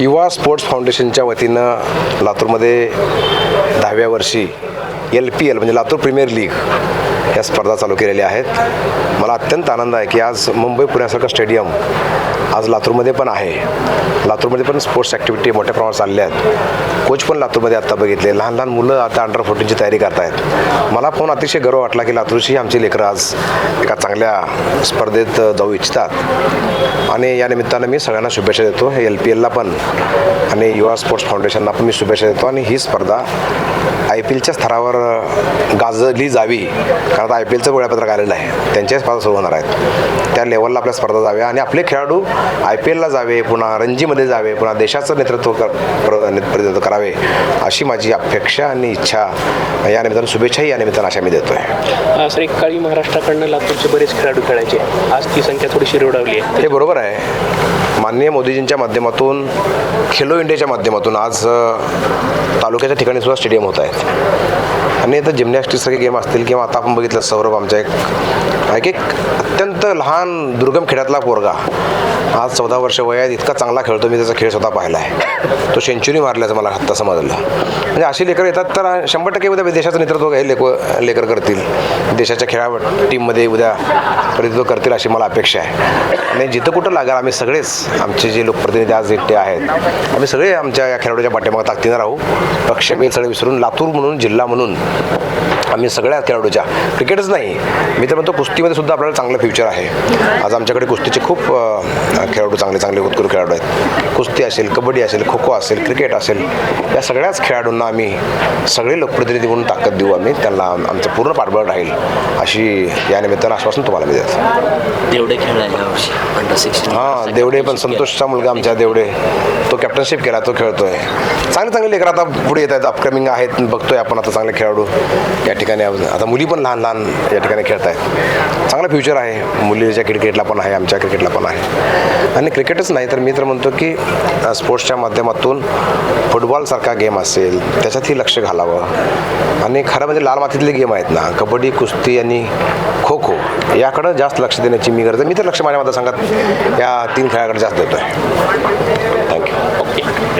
युवा स्पोर्ट्स फाउंडेशनच्या वतीनं लातूरमध्ये दहाव्या वर्षी एल पी एल म्हणजे लातूर प्रीमियर लीग या स्पर्धा चालू केलेल्या आहेत. मला अत्यंत आनंद आहे की आज मुंबई पुण्यासारखं स्टेडियम आज लातूरमध्ये पण आहे. लातूरमध्ये पण स्पोर्ट्स ॲक्टिव्हिटी मोठ्या प्रमाणात चालल्या आहेत. कोच पण लातूरमध्ये आत्ता बघितले. लहान लहान मुलं आता अंडर फोर्टीनची तयारी आहेत मला पण अतिशय गर्व वाटला की लातूरशी आमची लेकरं आज एका चांगल्या स्पर्धेत जाऊ इच्छितात. आणि या निमित्तानं मी सगळ्यांना शुभेच्छा देतो. हे एल पी एलला पण आणि युवा स्पोर्ट्स फाउंडेशनला पण मी शुभेच्छा देतो. आणि ही स्पर्धा आय पी एलच्या स्तरावर गाजली जावी कारण आता आय पी एलचं वेळापत्रक आलेलं आहे. त्यांच्याच स्पर्धा सुरू होणार आहेत. त्या लेवलला आपल्या स्पर्धा जाव्या आणि आपले खेळाडू आय पी एलला जावे पुन्हा रणजीमध्ये जावे पुन्हा देशाचं नेतृत्व कर करावे अशी माझी अपेक्षा आणि इच्छा या निमित्तानं शुभेच्छाही या निमित्तानं अशा मी देतो आहे सर एकाळी महाराष्ट्राकडनं लातूरचे बरेच खेळाडू खेळायचे आज ती संख्या थोडीशी रोडावली आहे. हे बरोबर आहे. माननीय मोदीजींच्या माध्यमातून खेलो इंडियाच्या माध्यमातून आज तालुक्याच्या ठिकाणी सुद्धा स्टेडियम होत आहेत. आणि आता जिमनॅस्टिक्ससारखे गेम असतील किंवा आता आपण बघितलं सौरभ आमच्या एक एक एक अत्यंत लहान दुर्गम खेड्यातला पोरगा. आज चौदा वर्ष वयात इतका चांगला खेळतो मी त्याचा खेळ स्वतः पाहिला आहे तो सेंचुरी मारल्याचं मला आत्ता समजलं. म्हणजे अशी लेकरं येतात तर शंभर टक्के उद्या देशाचं नेतृत्व हे लेक लेकर करतील. देशाच्या खेळा टीममध्ये उद्या प्रतिनिधित्व करतील अशी मला अपेक्षा आहे. आणि जिथं कुठं लागेल आम्ही सगळेच आमचे जे लोकप्रतिनिधी आज एकटे आहेत आम्ही सगळे आमच्या या खेळाडूच्या पाठीमागे ताकदीनं राहू. पक्ष मी सगळे विसरून लातूर म्हणून जिल्हा म्हणून आम्ही सगळ्या खेळाडूच्या क्रिकेटच नाही मी तर म्हणतो कुस्तीमध्ये सुद्धा आपल्याला चांगलं फ्युचर आहे. आज आमच्याकडे कुस्तीचे खूप खेळाडू चांगले चांगले उत्कृष्ट खेळाडू आहेत. कुस्ती असेल कबड्डी असेल खो खो असेल क्रिकेट असेल या सगळ्याच खेळाडूंना आम्ही सगळे लोकप्रतिनिधी म्हणून ताकद देऊ आम्ही. त्यांना आमचं पूर्ण पाठबळ राहील अशी या निमित्तानं आश्वासन तुम्हाला मी देतो. देवडे हां देवडे पण संतोषचा मुलगा आमच्या देवडे. तो कॅप्टनशिप केला तो खेळतोय. चांगले चांगले लेकर आता पुढे येत आहेत अपकमिंग आहेत बघतोय आपण आता चांगले खेळाडू. या ठिकाणी आता मुली पण लहान लहान या ठिकाणी खेळत आहेत चांगलं फ्युचर आहे. मुलीच्या क्रिकेटला पण आहे आमच्या क्रिकेटला पण आहे. आणि क्रिकेटच नाही तर मी तर म्हणतो की स्पोर्ट्सच्या माध्यमातून फुटबॉलसारखा गेम असेल त्याच्यातही लक्ष घालावं. आणि खरं म्हणजे लाल मातीतले गेम आहेत ना कबड्डी कुस्ती आणि खो खो याकडं जास्त लक्ष देण्याची मी गरज आहे. मी तर लक्ष माझ्या मतदारसंघात या तीन खेळाकडे जास्त देतो आहे थँक्यू ओके